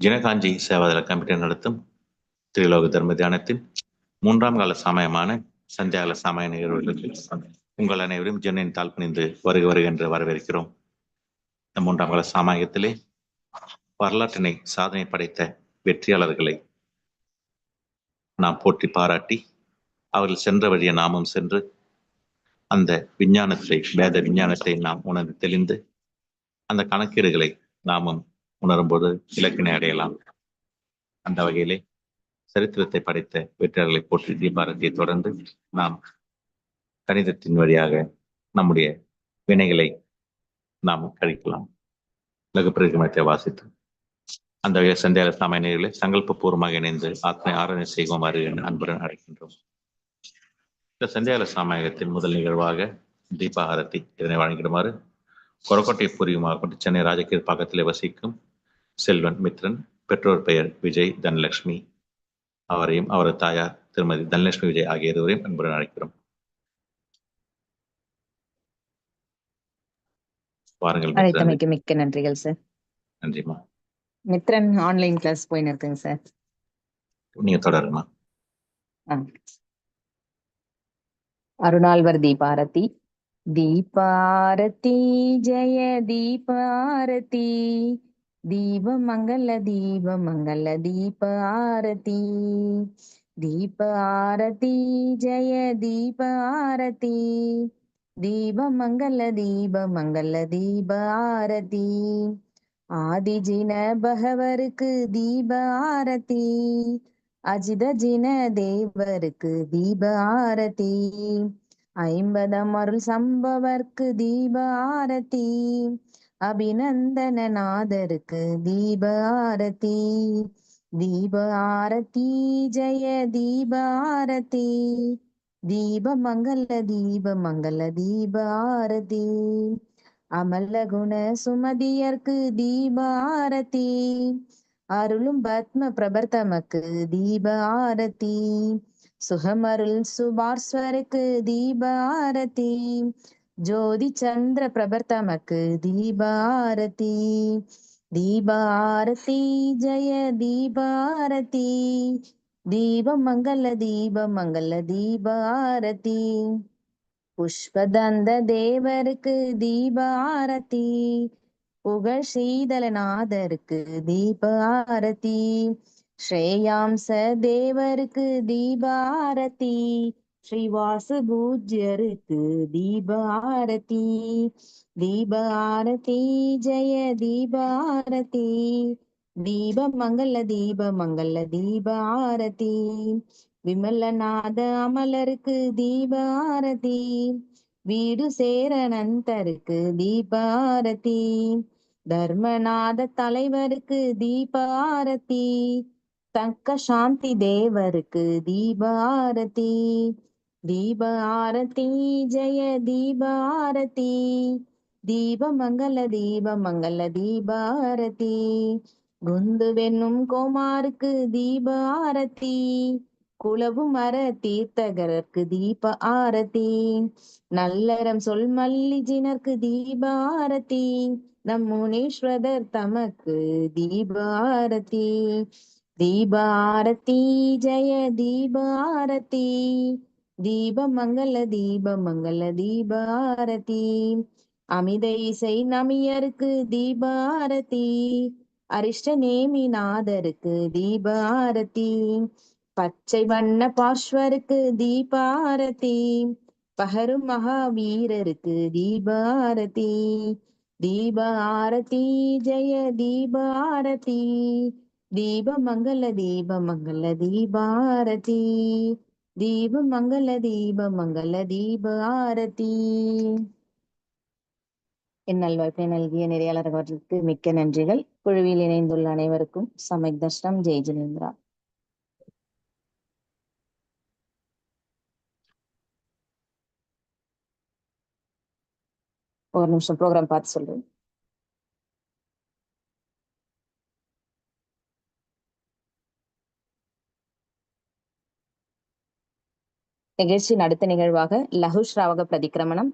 ஜினகாஞ்சி Seva Dal committee நடத்தும் திரிலோக தர்ம தியானத்தின் மூன்றாம் கால சமயமான சந்தியாகல சமய நிகழ்வுகளுக்கு உங்கள் அனைவரும் ஜென்னின் தாழ்பணிந்து வருக வருகின்ற வரவேற்கிறோம். இந்த மூன்றாம் கால சமயத்திலே வரலாற்றினை சாதனை படைத்த வெற்றியாளர்களை நாம் போற்றி பாராட்டி அவர்கள் சென்ற வழியை நாமும் சென்று அந்த விஞ்ஞானத்தை வேத விஞ்ஞானத்தை நாம் உணர்ந்து தெளிந்து அந்த கணக்கீடுகளை நாமும் உணரும்போது இலக்கினை அடையலாம். அந்த வகையிலே சரித்திரத்தை படைத்த வெற்றியாளர்களை போற்றி தீபாரதியை தொடர்ந்து நாம் கணிதத்தின் வழியாக நம்முடைய வினைகளை நாம் கழிக்கலாம். லகு பிரதிமத்தை வாசித்து அந்த வகையில் சந்தியாக சமயநிலைகளை சங்கல்ப பூர்வமாக இணைந்து ஆத்மை ஆராதனை என்று அன்புடன் அழைக்கின்றோம். இந்த சந்தியால சாமாயகத்தின் முதல் நிகழ்வாக தீபா ஆரத்தி இதனை வழங்கிடுமாறு கொரக்கோட்டை பூர்வமாக கொண்டு சென்னை ராஜகீர் பக்கத்திலே வசிக்கும் செல்வன் மித்ரன் பெற்றோர் பெயர் விஜய் தனலட்சுமி அவரையும் அவரது தாயார் திருமதி தனலட்சுமி விஜய் ஆகிய இருவரையும் அன்புடன் அழைக்கிறோம். வாருங்கள் மிக்க நன்றிகள் சார் நன்றிமா மித்ரன் ஆன்லைன் கிளாஸ் போயின்னு இருக்குங்க சார் நீங்க தொடருமா அருணாழ்வர் தீபாரதி தீபாரதி ஜெய தீபாரதி தீபமங்கல தீபமங்கல தீபாரதி தீபாரதி ஜெய தீபாரதி தீபமங்கல தீபமங்கல தீபாரதி ஆதிஜின பகவருக்கு தீபாரதி அஜித ஜின தேவருக்கு தீப ஆரதி ஐம்பதம் அருள் சம்பவர்க்கு தீப ஆரதி அபிநந்தன நாதருக்கு தீப ஆரதி தீப ஆரதி ஜெய தீப ஆரதி தீப மங்கள தீப மங்கள தீப ஆரதி அமல்ல குண சுமதியர்க்கு தீப ஆரதி அருளும் பத்ம பிரபர்த்தமக்கு தீப ஆரதி சுகமருள் சுபார்ஸ்வருக்கு தீப ஆரதி ஜோதி சந்திர பிரபர்த்தமக்கு தீப ஆரதி தீப ஆரதி ஜய தீப ஆரதி தீப மங்கள தீப மங்கள தீப ஆரதி புஷ்பதந்த தேவருக்கு தீப ஆரதி புகழ் ஸ்ரீதலநாதருக்கு தீப ஆரதி ஸ்ரேயாம்ச தேவருக்கு தீப ஆரதி பூஜ்யருக்கு தீப ஆரதி தீப ஆரதி ஜெய தீப ஆரதி தீப மங்கள தீப மங்கள தீப ஆரதி விமலநாத அமலருக்கு தீப ஆரதி வீடு சேர நந்தருக்கு தீப ஆரதி தர்மநாத தலைவருக்கு தீப ஆரதி தக்க சாந்தி தேவருக்கு தீப ஆரதி தீப ஆரதி ஜெய தீப ஆரதி தீப மங்கள தீப மங்கள தீப ஆரதி குந்துவென்னும் கோமாருக்கு தீப ஆரத்தி குளவு மர தீர்த்தகரருக்கு தீப ஆரதி நல்லறம் சொல் மல்லிஜினருக்கு தீப நம் முனீஸ்வரர் தமக்கு தீபாரதி. தீபாரதி ஜெய தீபாரதி. தீபமங்கல தீபமங்கல தீபாரதி. அமித இசை நமியருக்கு தீபாரதி. அரிஷ்ட நேமிநாதருக்கு தீப ஆரத்தி பச்சை வண்ண பார்ஸ்வருக்கு தீபாரதி. பகரும் மகாவீரருக்கு தீபாரதி. தீப ஆரதி ஜெய தீப ஆரதி தீப மங்கள தீப மங்கள தீப ஆரத்தி. தீப மங்கள தீப மங்கள தீப என் நல்வாய்ப்பை நல்கிய நெறியாளர் மிக்க நன்றிகள். குழுவில் இணைந்துள்ள அனைவருக்கும் சமக் தர்ஷனம். ஜெய் ஜினேந்திரா ஒரு நிமிஷம் ப்ரோக்ராம் பார்த்து சொல்றேன். நிகழ்ச்சியின் அடுத்த நிகழ்வாக லகு ஸ்ராவக பிரதிக்கிரமணம்.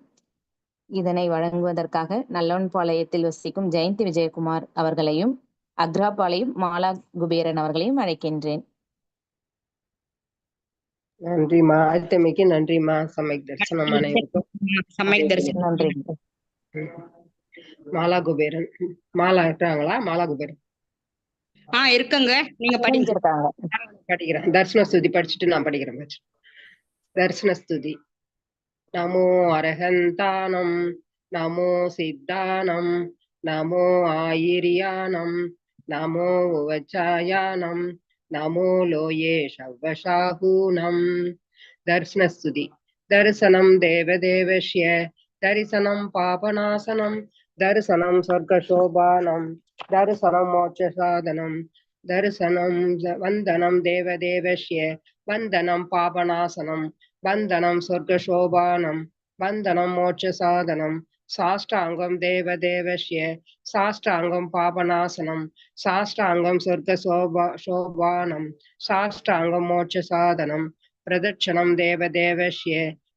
இதனை வழங்குவதற்காக நல்லவன்பாளையத்தில் வசிக்கும் ஜெயந்தி விஜயகுமார் அவர்களையும் அக்ராபாளையம் மாலா குபேரன் அவர்களையும் அழைக்கின்றேன். நன்றிம்மா. அழுத்தமைக்கு நன்றிம்மா. சமைக் தரிசனம் நன்றி. மாலா குபேரன் மாலா இருக்காங்களா? மாலா குபேரன் ஆ இருக்குங்க. நீங்க படிங்க. இருக்காங்க. படிக்கிறேன். தர்சன ஸ்துதி படிச்சுட்டு நான் படிக்கிறேன். தர்சன ஸ்துதி. நமோ அரகந்தானம். நமோ சித்தானம். நமோ ஆயிரியானம். நமோ உவச்சாயானம். நமோ லோயே ஷவ்வஷாகூனம் தர்சன ஸ்துதி. தரிசனம் தேவதேவஸ்ய தரிசனம் பாபநாசனம் தரிசனம் சொர்க்கசோபானம் தரிசனம் மோட்ச சாதனம் தரிசனம் வந்தனம் தேவதேவஸ்ய வந்தனம் பாபநாசனம் வந்தனம் சொர்க்கசோபானம் வந்தனம் மோட்ச சாதனம் சாஷ்டாங்கம் தேவதேவஸ்ய சாஷ்டாங்கம் பாபநாசனம் சாஷ்டாங்கம் சொர்க்க சோபா சோபானம் சாஷ்டாங்கம் மோட்ச சாதனம் பிரதட்சணம் தேவதேவஸ்ய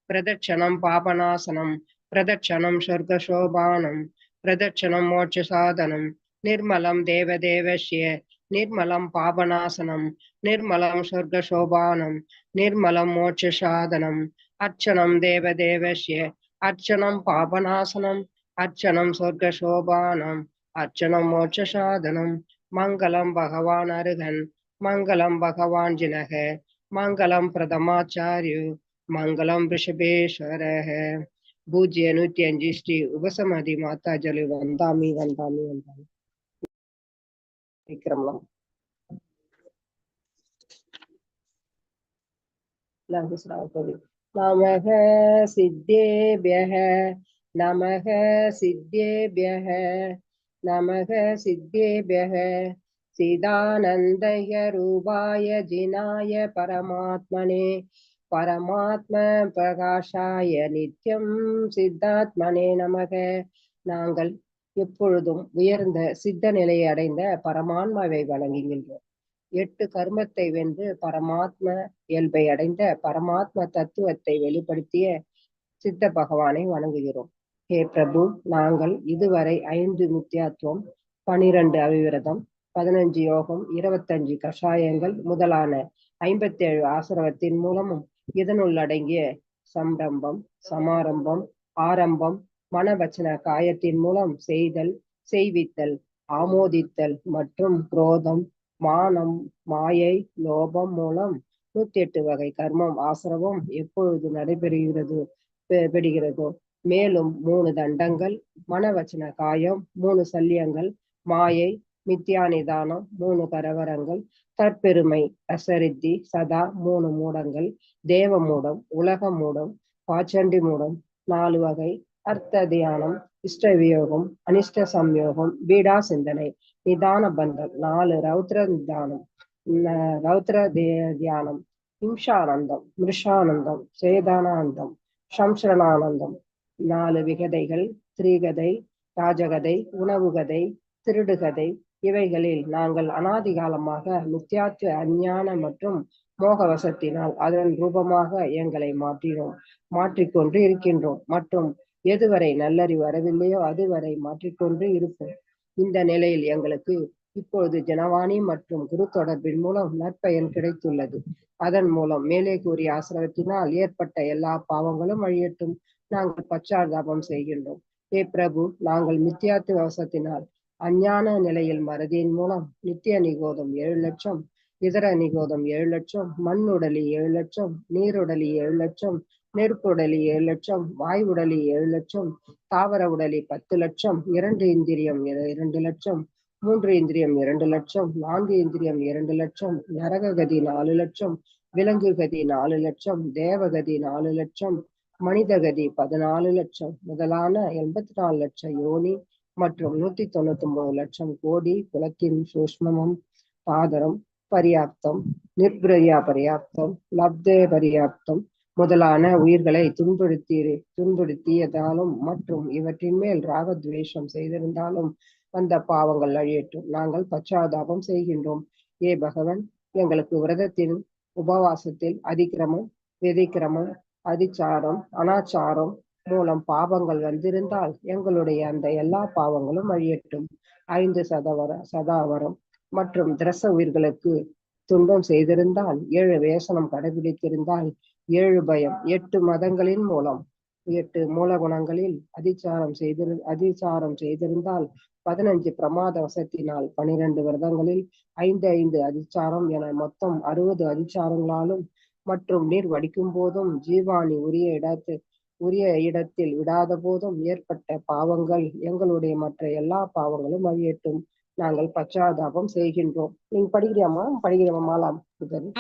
பிரதட்சணம் பாபநாசனம் பிரதட்சணம் சொர்க்கசோபானம் பிரதட்சணம் மோட்சசாதனம் நிர்மலம் தேவதேவசிய நிர்மலம் பாபநாசனம் நிர்மலம் சொர்க்கசோபானம் நிர்மலம் மோட்சசாதனம் அர்ச்சனம் தேவதேவசிய அர்ச்சனம் பாபநாசனம் அர்ச்சனம் சொர்க்கசோபானம் அர்ச்சனம் மோட்சசாதனம் மங்களம் பகவான் அருகன் மங்களம் பகவான் ஜினக மங்களம் பிரதமாச்சாரியு மங்களம் ரிஷபேஸ்வரக பூஜ்ய நூத்தி அஞ்சு ஸ்ரீ உபசமதி மாதா ஜலு வந்தாமி வந்தாமி வந்தாமி விக்ரம்லாம் நமக சித்தேபியः நமக சித்தேபியः நமக சித்தேபியः சிதானந்தய ரூபாய ஜினாய பரமாத்மனே பரமாத்ம பிரகாஷாய நித்யம் சித்தாத்மனே நமக. நாங்கள் எப்பொழுதும் உயர்ந்த சித்த நிலையை அடைந்த பரமாத்மாவை வணங்குகின்றோம். எட்டு கர்மத்தை வென்று பரமாத்ம இயல்பை அடைந்த பரமாத்ம தத்துவத்தை வெளிப்படுத்திய சித்த பகவானை வணங்குகிறோம். ஹே பிரபு நாங்கள் இதுவரை ஐந்து முத்தியாத்துவம் பனிரெண்டு அவிவிரதம் பதினஞ்சு யோகம் இருபத்தஞ்சு கஷாயங்கள் முதலான ஐம்பத்தேழு ஆசிரவத்தின் மூலமும் இதனுள் அடங்கிய சம்ரம்பம் சமாரம்பம் ஆரம்பம் மனவச்சன காயத்தின் மூலம் செய்தல் செய்வித்தல் ஆமோதித்தல் மற்றும் குரோதம் மானம் மாயை லோபம் மூலம் நூத்தி எட்டு வகை கர்மம் ஆசிரமம் எப்பொழுது நடைபெறுகிறது பெ- பெறுகிறதோ? மேலும் மூணு தண்டங்கள் மனவச்சன காயம் மூணு சல்லியங்கள் மாயை மித்யா நிதானம் மூணு கரவரங்கள் தற்பெருமை அசரித்தி சதா மூணு மூடங்கள் தேவ மூடம் உலக மூடம் பாச்சண்டி மூடம் நாலு வகை அர்த்த தியானம் இஷ்ட வியோகம் அனிஷ்ட சம்யோகம் பீடா சிந்தனை நிதான பந்தம் நாலு ரௌத்ர நிதானம் ரௌத்ர தே- தியானம் ஹிம்சானந்தம் மிருஷானந்தம் சேதானானந்தம் சம்சரணானந்தம் நாலு விகதைகள் ஸ்ரீகதை ராஜகதை உணவுகதை திருடுகதை இவைகளில் நாங்கள் அனாதிகாலமாக நித்தியாத்து அஞ்ஞான மற்றும் மோகவசத்தினால் அதன் ரூபமாக எங்களை மாற்றினோம் மாற்றிக்கொண்டு இருக்கின்றோம். மற்றும் எதுவரை நல்லறி வரவில்லையோ அதுவரை மாற்றிக்கொண்டு இருப்போம். இந்த நிலையில் எங்களுக்கு இப்பொழுது ஜனவாணி மற்றும் குரு தொடர்பின் மூலம் நற்பயன் கிடைத்துள்ளது. அதன் மூலம் மேலே கூறிய ஆசிரமத்தினால் ஏற்பட்ட எல்லா பாவங்களும் அழியட்டும். நாங்கள் பச்சாதாபம் செய்கின்றோம். ஏ பிரபு நாங்கள் மித்தியாத்து வசத்தினால் அஞ்ஞான நிலையில் மறதியின் மூலம் நித்திய நிகோதம் ஏழு லட்சம் இதர நிகோதம் ஏழு லட்சம் மண் உடலி ஏழு லட்சம் நீருடலி ஏழு லட்சம் நெருப்புடலி ஏழு லட்சம் வாய் உடலி ஏழு லட்சம் தாவர உடலி பத்து லட்சம் இரண்டு இந்திரியம் இரண்டு லட்சம் மூன்று இந்திரியம் இரண்டு லட்சம் நான்கு இந்திரியம் இரண்டு லட்சம் நரககதி நாலு லட்சம் விலங்கு கதி நாலு லட்சம் தேவகதி நாலு லட்சம் மனிதகதி பதினாலு லட்சம் முதலான எண்பத்தி நாலு லட்சம் யோனி மற்றும் நூத்தி தொண்ணூத்தி ஒன்பது லட்சம் கோடி குலத்தின் சூஷ்மமும் பாதரம் பரியாப்தம் நிர்பிரியா பரியாப்தம் லப்தே பரியாப்தம் முதலான உயிர்களை துன்புறுத்தி துன்புறுத்தியதாலும் மற்றும் இவற்றின் மேல் ராகத்வேஷம் செய்திருந்தாலும் வந்த பாவங்கள் அழியட்டும். நாங்கள் பச்சாதாபம் செய்கின்றோம். ஏ பகவன் எங்களுக்கு விரதத்தின் உபவாசத்தில் அதிக்கிரமம் விதிக்கிரமம் அதிச்சாரம் அனாச்சாரம் மூலம் பாவங்கள் வந்திருந்தால் எங்களுடைய அந்த எல்லா பாவங்களும் அழியட்டும். ஐந்து சதவர சதாவரம் மற்றும் திரச உயிர்களுக்கு துன்பம் செய்திருந்தால் ஏழு வேசனம் கடைபிடித்திருந்தால் ஏழு பயம் எட்டு மதங்களின் மூலம் எட்டு மூல குணங்களில் அதிச்சாரம் செய்திரு அதிச்சாரம் செய்திருந்தால் பதினஞ்சு பிரமாத வசத்தினால் பனிரெண்டு விரதங்களில் ஐந்து ஐந்து அதிச்சாரம் என மொத்தம் அறுபது அதிச்சாரங்களாலும் மற்றும் நீர் வடிக்கும் போதும் ஜீவாணி உரிய இடத்து உரிய இடத்தில் விடாத போதும் ஏற்பட்ட பாவங்கள் எங்களுடைய மற்ற எல்லா பாவங்களும் அழியட்டும் நாங்கள் பச்சாதாபம் செய்கின்றோம். நீங்க படிக்கிறியாமா படிக்கிறோமா மாலாம் படிக்கிறேன்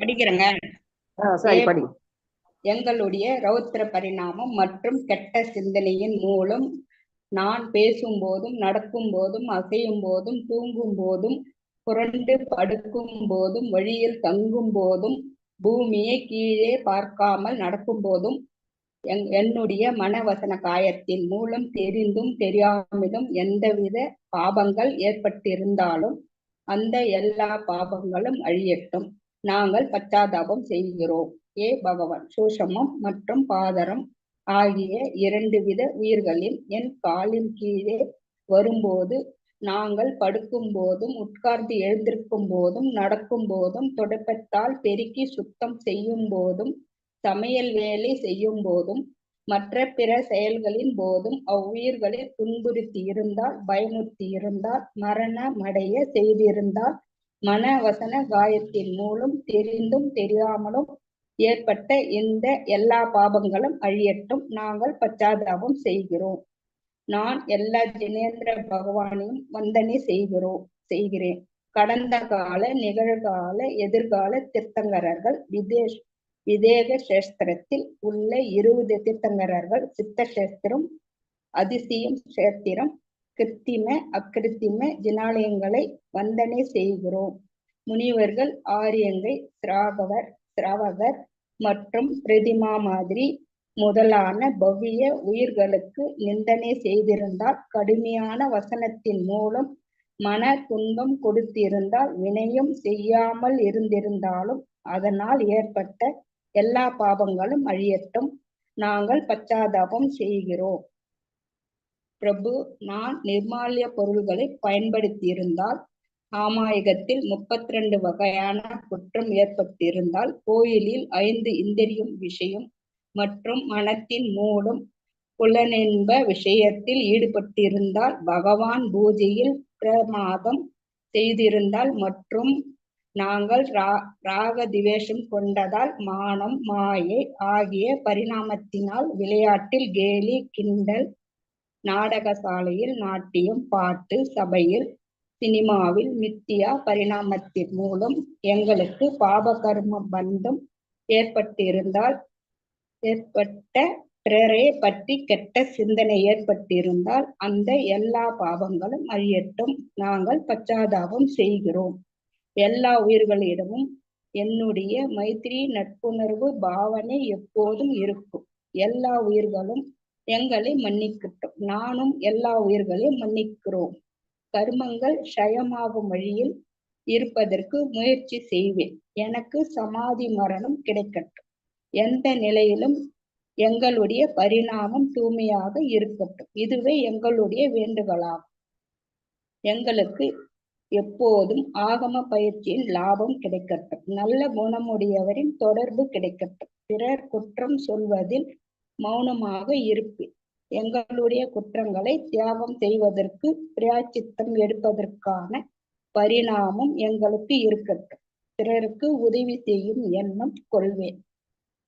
படிக்கிறேங்க. சரி. படி. எங்களுடைய ரௌத்திர பரிணாமம் மற்றும் கெட்ட சிந்தனையின் மூலம் நான் பேசும் போதும் நடக்கும் போதும் அசையும் போதும் தூங்கும் போதும் புரண்டு படுக்கும் போதும் வழியில் தங்கும் போதும் பூமியை கீழே பார்க்காமல் நடக்கும் போதும் என்னுடைய மனவசன காயத்தின் மூலம் தெரிந்தும் தெரியாமலும் எந்தவித பாபங்கள் ஏற்பட்டிருந்தாலும் அந்த எல்லா பாபங்களும் அழியட்டும். நாங்கள் பச்சாதாபம் செய்கிறோம். ஏ பகவான் சூஷமம் மற்றும் பாதரம் ஆகிய இரண்டு வித உயிர்களின் என் காலின் கீழே வரும்போது நாங்கள் படுக்கும் போதும் உட்கார்ந்து எழுந்திருக்கும் போதும் நடக்கும் போதும் துடைப்பத்தால் பெருக்கி சுத்தம் செய்யும் போதும் சமையல் வேலை செய்யும் போதும் மற்ற பிற செயல்களின் போதும் அவ்வுயிர்களை துன்புறுத்தி இருந்தால் பயமுறுத்தி இருந்தால் மரணமடைய செய்திருந்தால் மன வசன காயத்தின் மூலம் தெரிந்தும் தெரியாமலும் ஏற்பட்ட இந்த எல்லா பாபங்களும் அழியட்டும். நாங்கள் பச்சாதாபம் செய்கிறோம். நான் எல்லா ஜினேந்திர பகவானையும் வந்தனை செய்கிறோம் செய்கிறேன். கடந்த கால நிகழ்கால எதிர்கால தீர்த்தங்கரர்கள் விதேஷ் விதேக சேஸ்திரத்தில் உள்ள இருபது தீர்த்தங்கரர்கள் சித்த சேஸ்திரம் அதிசயம் சேத்திரம் கிருத்திம அக்கிருத்திம ஜினாலயங்களை வந்தனை செய்கிறோம் முனிவர்கள் ஆரியங்கை சிராகவர் சிராவகர் மற்றும் பிரதிமா மாதிரி முதலான பவ்ய உயிர்களுக்கு நிந்தனை செய்திருந்தால் கடுமையான வசனத்தின் மூலம் மன துன்பம் கொடுத்திருந்தால் வினயம் செய்யாமல் இருந்திருந்தாலும் அதனால் ஏற்பட்ட எல்லா பாவங்களும் அழியட்டும். நாங்கள் பச்சாதாபம் செய்கிறோம். பிரபு நான் நிர்மால்ய பொருள்களை பயன்படுத்தியிருந்தால் ஆமாயகத்தில் முப்பத்தி ரெண்டு வகையான குற்றம் ஏற்பட்டிருந்தால் கோயிலில் ஐந்து இந்திரியம் விஷயம் மற்றும் மனத்தின் மூலம் புலனென்ப விஷயத்தில் ஈடுபட்டிருந்தால் பகவான் பூஜையில் பிரமாதம் செய்திருந்தால் மற்றும் நாங்கள் ரா ராக திவேஷம் கொண்டதால் மானம் மாயை ஆகிய பரிணாமத்தினால் விளையாட்டில் கேலி கிண்டல் நாடகசாலையில் நாட்டியம் பாட்டு சபையில் சினிமாவில் மித்தியா பரிணாமத்தின் மூலம் எங்களுக்கு பாபகர்ம பந்தம் ஏற்பட்டிருந்தால் ஏற்பட்ட பிறரை பற்றி கெட்ட சிந்தனை ஏற்பட்டிருந்தால் அந்த எல்லா பாவங்களும் அழியட்டும். நாங்கள் பச்சாதாபம் செய்கிறோம். எல்லா உயிர்களிடமும் என்னுடைய மைத்திரி நட்புணர்வு பாவனை எப்போதும் இருக்கும். எல்லா உயிர்களும் எங்களை மன்னிக்கட்டும். நானும் எல்லா உயிர்களையும் மன்னிக்கிறோம். கர்மங்கள் க்ஷயமாகும் வழியில் இருப்பதற்கு முயற்சி செய்வேன். எனக்கு சமாதி மரணம் கிடைக்கட்டும். எந்த நிலையிலும் எங்களுடைய பரிணாமம் தூய்மையாக இருக்கட்டும். இதுவே எங்களுடைய வேண்டுகோளாகும். எங்களுக்கு எப்போதும் ஆகம பயிற்சியின் லாபம் கிடைக்கட்டும். நல்ல குணமுடையவரின் தொடர்பு கிடைக்கட்டும். பிறர் குற்றம் சொல்வதில் மௌனமாக இருப்பேன் எங்களுடைய குற்றங்களை தியாகம் செய்வதற்கு பிராச்சித்தம் எடுப்பதற்கான பரிணாமம் எங்களுக்கு இருக்கட்டும். பிறருக்கு உதவி செய்யும் எண்ணம் கொள்வேன்.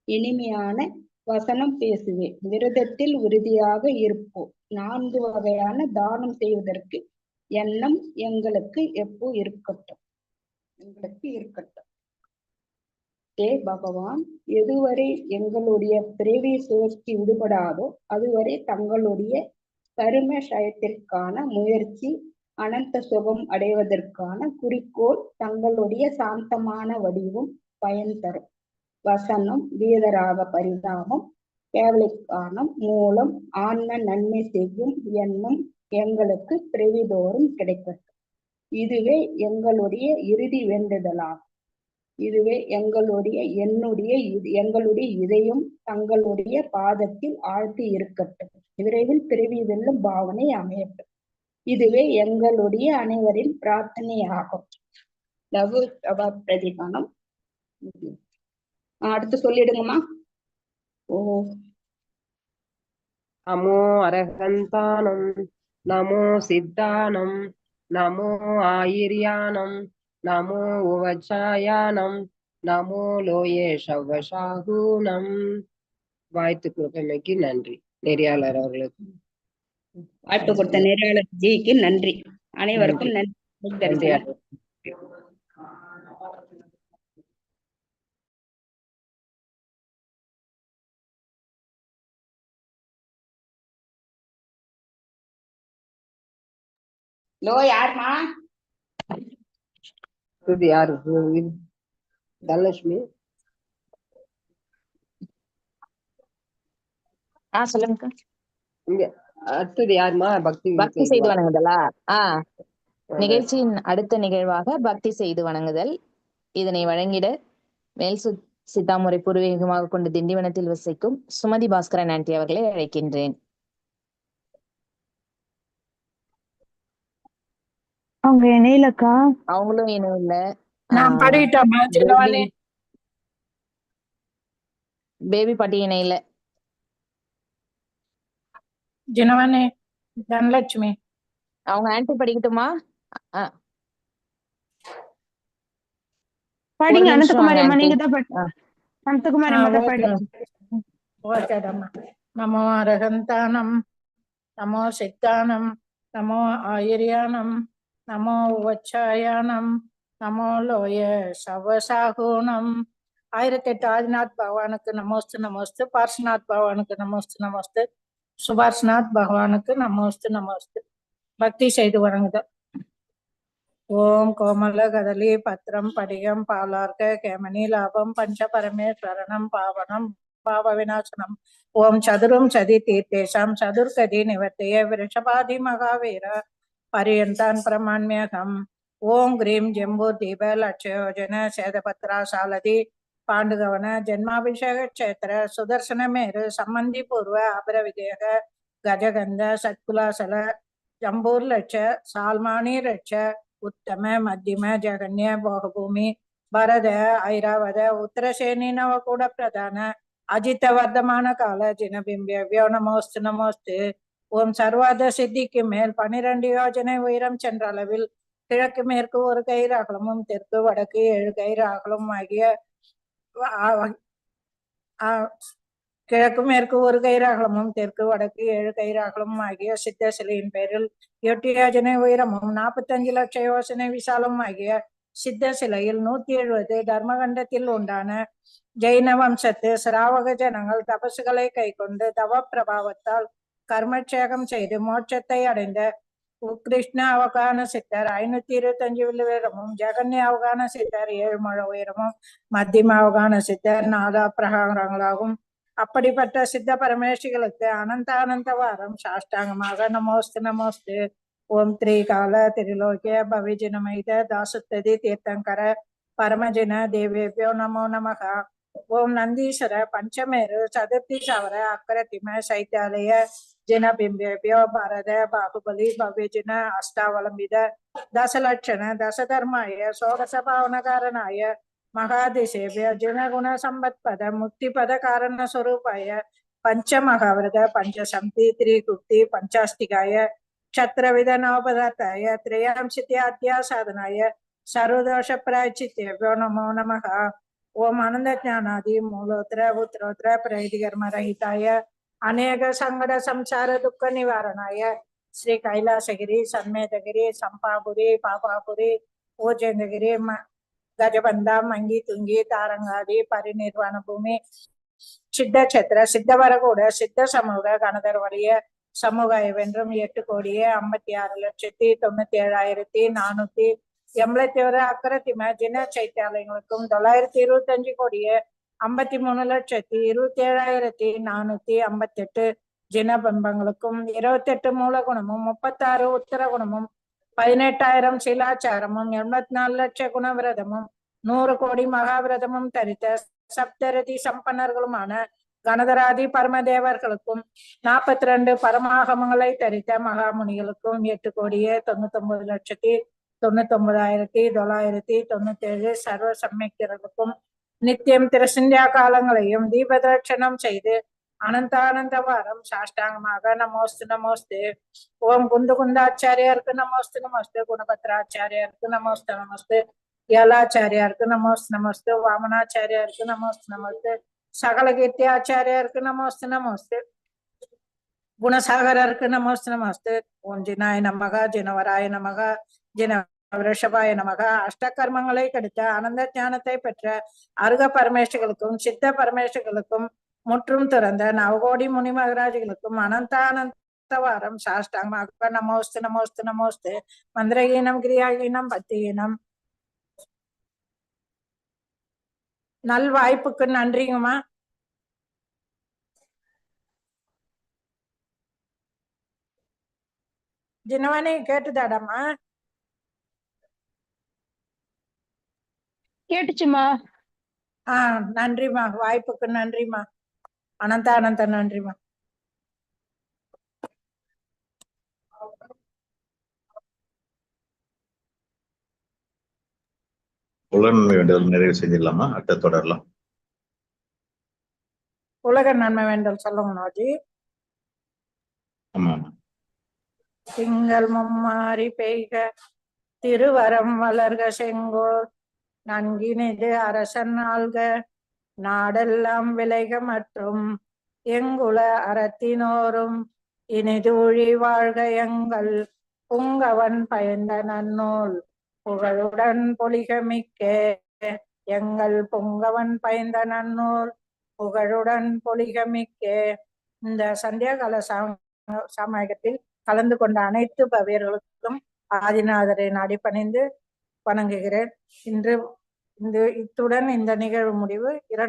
இனிமையான வசனம் பேசுவேன். விரதத்தில் உறுதியாக இருப்போம். நான்கு வகையான தானம் செய்வதற்கு எண்ணம் எங்களுக்கு எப்போ இருக்கட்டும்? எங்களுக்கு இருக்கட்டும். ஏ பகவான் எதுவரை எங்களுடைய பிறவி சுழற்சி விடுபடாதோ அதுவரை தங்களுடைய கரும சயத்திற்கான முயற்சி அனந்த சுகம் அடைவதற்கான குறிக்கோள் தங்களுடைய சாந்தமான வடிவும் பயன் தரும். வசனம் வீதராக பரிதாபம் கேவலிக்கானம் மூலம் ஆன்ம நன்மை செய்யும் எண்ணம் எங்களுக்கு பிறவிதோறும் கிடைக்கட்டும் இதுவே எங்களுடைய இறுதி வேண்டுதலாகும். இதுவே எங்களுடைய என்னுடைய இது எங்களுடைய இதயம் தங்களுடைய பாதத்தில் ஆழ்த்தி இருக்கட்டும். விரைவில் பிறவி வெல்லும் பாவனை அமையட்டும். இதுவே எங்களுடைய அனைவரின் பிரார்த்தனையாகும். பிரதிகானம் அடுத்து சொல்லிடுங்கம்மா. ஓ. நமோ அரகந்தானம் நமோ சித்தானம் நமோ ஆயிர்யானம் நமோ உவச்சாயானம் நமோ லோயே சவசாகூனம் வாய்த்து கொடுத்தமைக்கு நன்றி. நெறியாளர் அவர்களுக்கு. வாய்ப்பு கொடுத்த நெறியாளர் ஜிக்கு நன்றி. அனைவருக்கும் நன்றி. லோ யாருமா? இது யாரு? தனலட்சுமி. ஆ சொல்லுங்க இங்க அடுத்தது யாருமா? பக்தி பக்தி செய்து. வணங்குதலா? ஆ. நிகழ்ச்சியின் அடுத்த நிகழ்வாக பக்தி செய்து வணங்குதல். இதனை வழங்கிட மேல் சு சித்தாமுறை பூர்வீகமாக கொண்டு திண்டிவனத்தில் வசிக்கும் சுமதி பாஸ்கரன் ஆண்டி அவர்களை அழைக்கின்றேன். அவங்க இணையிலக்கா? அவங்களும் இன்னும் இல்ல நான் படிக்கிட்டோமா சின்னவாணி பேபி பாட்டி இணையில. ஜினவாணி தனலட்சுமி. அவங்க ஆன்டி படிக்கட்டுமா? படிங்க அனந்தகுமாரி அம்மா. நீங்க தான். அனந்தகுமாரி அம்மா தான். படிங்க. ஓகேடம்மா. நமோ அரகந்தானம் நமோ சித்தானம் நமோ ஆயிர்யானம். நமோ உவச்சாயானம் நமோ லோய சவசாகுணம். ஆயிரத்தி எட்டு ஆதிநாத் பகவானுக்கு நமோஸ்து நமோஸ்து. பார்ஷநாத் பகவானுக்கு நமோஸ்து நமோஸ்து. சுபாஷ்நாத் பகவானுக்கு நமோஸ்து நமோஸ்து. பக்தி செய்து வணங்குதல். ஓம் கோமல கதலி பத்திரம் படிகம் பாலார்க்க கேமனி லாபம் பஞ்ச பரமேஸ்வரணம் பாவனம் பாவ விநாசனம். ஓம் சதுரம் சதி தீர்த்தேஷாம் சதுர்கதி நிவர்த்திய விருஷபாதி மகாவீர. पर्यन्तान् प्रमाण्म्यहम् ॐ ह्रीं जम्बूदीपलक्षयोजना शेदपत्रा सालधि पाण्डुगवन जन्माभिषेकक्षेत्र सुदर्शनमेरु सम्बन्धिपूर्व अपरविदेह गजगन्ध सत्कुलासल जम्बूर्लक्ष साल्माणीरक्ष उत्तम मध्यम जगन्य भोगभूमि भरद ऐरावद उत्तरशेनी नवकूडप्रधान अजितवर्धमानकाल जिनबिम्ब्य व्यो नमोऽस्तु नमोऽस्तु ஓம் சர்வாத சித்திக்கு மேல் பனிரெண்டு யோஜனை உயரம் சென்ற அளவில் கிழக்கு மேற்கு ஒரு கயிறு அகலமும் தெற்கு வடக்கு ஏழு கயிறு அகலமும் ஆகிய கிழக்கு மேற்கு ஒரு கயிறு தெற்கு வடக்கு ஏழு கயிறு ஆகிய சித்த சிலையின் பேரில் எட்டு யோஜனை உயரமும் நாற்பத்தஞ்சு லட்ச யோசனை விசாலமும் ஆகிய சித்த சிலையில் நூத்தி எழுபது தர்மகண்டத்தில் உண்டான ஜெயின வம்சத்து சிராவக ஜனங்கள் தபசுகளை கை கொண்டு தவ பிரபாவத்தால் கர்மட்சேகம் செய்து மோட்சத்தை அடைந்த கிருஷ்ண அவகான சித்தர் ஐநூத்தி இருபத்தஞ்சு உயரமும் ஜெகன்ய அவகான சித்தர் ஏழு முழ உயரமும் மத்தியம அவகான சித்தர் நாதா பிரகாரங்களாகும் அப்படிப்பட்ட சித்த பரமேஷிகளுக்கு அனந்த அனந்த வாரம் சாஷ்டாங்கமாக நமோஸ்து நமோஸ்து ஓம் த்ரீகால திரிலோக்கிய பவிஜினமைத தாசுத்ததி தீர்த்தங்கர பரமஜின தேவேபியோ நமோ நமக ஓம் நந்தீஸ்வர பஞ்சமேரு சதுர்த்தி சவர அக்கரத்திம சைத்தாலய ಜಿನಬಿಂಬೇಭ್ಯೋ ಭಾರತ ಬಾಹುಬಲಿ ಭವ್ಯಜಿನ ಅಷ್ಟಾವಲಂಬಿತ ದಶಲಕ್ಷಣ ದಶಧರ್ಮಾಯ ಷೋಡಶ ಭಾವನಕಾರಣಾಯ ಮಹಾದಿಶೇಭ್ಯ ಜಿನಗುಣ ಸಂಪತ್ಪದ ಮುಕ್ತಿಪದ ಕಾರಣ ಸ್ವರೂಪಾಯ ಪಂಚಮಹಾವ್ರತ ಪಂಚಸಂತಿ ತ್ರಿಗುಪ್ತಿ ಪಂಚಾಷ್ಟಿಕಾಯ ಕ್ಷತ್ರವಿಧ ನವಪದಾರ್ಥಾಯ ತ್ರಯಾಂಶಿತ್ಯಾಧ್ಯ ಸಾಧನಾಯ ಸರ್ವದೋಷ ಪ್ರಾಚಿತ್ಯಭ್ಯೋ ನಮೋ ನಮಃ ಓಂ ಆನಂದ ಜ್ಞಾನಾದಿ ಮೂಲೋತ್ರ ಉತ್ರೋತ್ರ ಪ್ರೈತಿ ಕರ್ಮರಹಿತಾಯ ಅನೇಕ ಸಂಗಡ ಸಂಸಾರ ದುಃಖ ನಿವಾರಣಾಯ ಶ್ರೀ ಕೈಲಾಸಗಿರಿ ಸನ್ಮೇತಗಿರಿ ಸಂಪಾಪುರಿ ಪಾಪಾಪುರಿ ಓಜೇಂದ್ರಗಿರಿ ಮ ಗಜಬಂಧ ಮಂಗಿ ತುಂಗಿ ತಾರಂಗಾದಿ ಪರಿನಿರ್ವಾಣ ಭೂಮಿ சித்த சத்திர சித்தவரகூட சித்த சமூக கணதர்வடைய சமூக வென்றும் எட்டு கோடியே ஐம்பத்தி ஆறு லட்சத்தி தொண்ணூத்தி ஏழாயிரத்தி நானூத்தி எண்பத்தி ஒரு அக்கரத்திம ஜின சைத்தியாலயங்களுக்கும் தொள்ளாயிரத்தி இருபத்தஞ்சு கோடியே ஐம்பத்தி மூணு லட்சத்தி இருபத்தி ஏழாயிரத்தி நானூத்தி ஐம்பத்தி எட்டு ஜின இருபத்தி எட்டு மூலகுணமும் முப்பத்தாறு உத்தர குணமும் பதினெட்டாயிரம் சிலாச்சாரமும் எண்பத்தி நாலு லட்ச குணவிரதமும் நூறு கோடி மகாவிரதமும் தரித்த சப்தரதி சம்பன்னர்களுமான கணதராதி பரமதேவர்களுக்கும் நாற்பத்தி ரெண்டு பரமாகமங்களை தரித்த மகாமுனிகளுக்கும் எட்டு கோடியே தொண்ணூத்தி ஒன்பது லட்சத்தி தொண்ணூத்தி ஒன்பதாயிரத்தி தொள்ளாயிரத்தி தொண்ணூத்தி ஏழு சர்வ சம்யக்தர்களுக்கும் நித்தியம் திருசந்தியா காலங்களையும் தீபதர்ஷனம் செய்து அனந்தானந்த வாரம் சாஷ்டாங்கமாக நமோஸ்து நமோஸ்து ஓம் குந்து குந்தாச்சாரியாருக்கு நமோஸ்து நமஸ்து குணபத்ராச்சாரியாருக்கு நமோஸ்து நமஸ்து யலாச்சாரியாருக்கு நமோஸ்து நமஸ்து வாமனாச்சாரியாருக்கு நமோஸ்து நமஸ்து சகல கீர்த்தியாச்சாரியாருக்கு நமோஸ்து நமஸ்து குணசாகரருக்கு நமோஸ்து நமஸ்து ஓம் ஜினாய நமக ஜினவராய நமக ஜின ரிஷபாய நமக. அஷ்டகர்மங்களை கடித்த அனந்த ஞானத்தை பெற்ற அருக பரமேஷ்களுக்கும் சித்த பரமேஸ்வர்களுக்கும் முற்றும் திறந்த நவகோடி முனி மகராஜிகளுக்கும் அனந்தானந்த வாரம் சாஷ்டாங்கமாக. நமோஸ்து நமோஸ்து நமோஸ்து. மந்திரகீனம் கிரியாகீனம் பத்தியீனம் நல் வாய்ப்புக்கு நன்றிங்கம்மா. தினவனே கேட்டுதாடாமா கேட்டுச்சுமா? ஆஹ் நன்றிம்மா. வாய்ப்புக்கு நன்றிம்மா. அனந்த அனந்த நன்றிம்மா. உலன் வேண்டுதல் நிறைவு செஞ்சிடலாமா? அடுத்த தொடரலாம். உலக நன்மை வேண்டல் சொல்லுங்க நோஜி. ஆமா ஆமா திங்கள் மும்மாறி பெய்க திருவரம் வளர்க செங்கோல். நன்கினிது அரசன் ஆள்க. நாடெல்லாம் விளைக மற்றும் எங்குல அறத்தினோரும் இனிதூழி வாழ்க எங்கள். புங்கவன் பயந்த நன்னூல் புகழுடன் பொலிக மிக்க. எங்கள் புங்கவன் பயந்த நன்னூல் புகழுடன் பொலிக மிக்க. இந்த சந்தியாகால சா- சமயத்தில் கலந்து கொண்ட அனைத்து பவியர்களுக்கும் ஆதிநாதரை அடிப்பணிந்து வணங்குகிறேன். இன்று இந்த இத்துடன் இந்த நிகழ்வு முடிவு. இரண்டு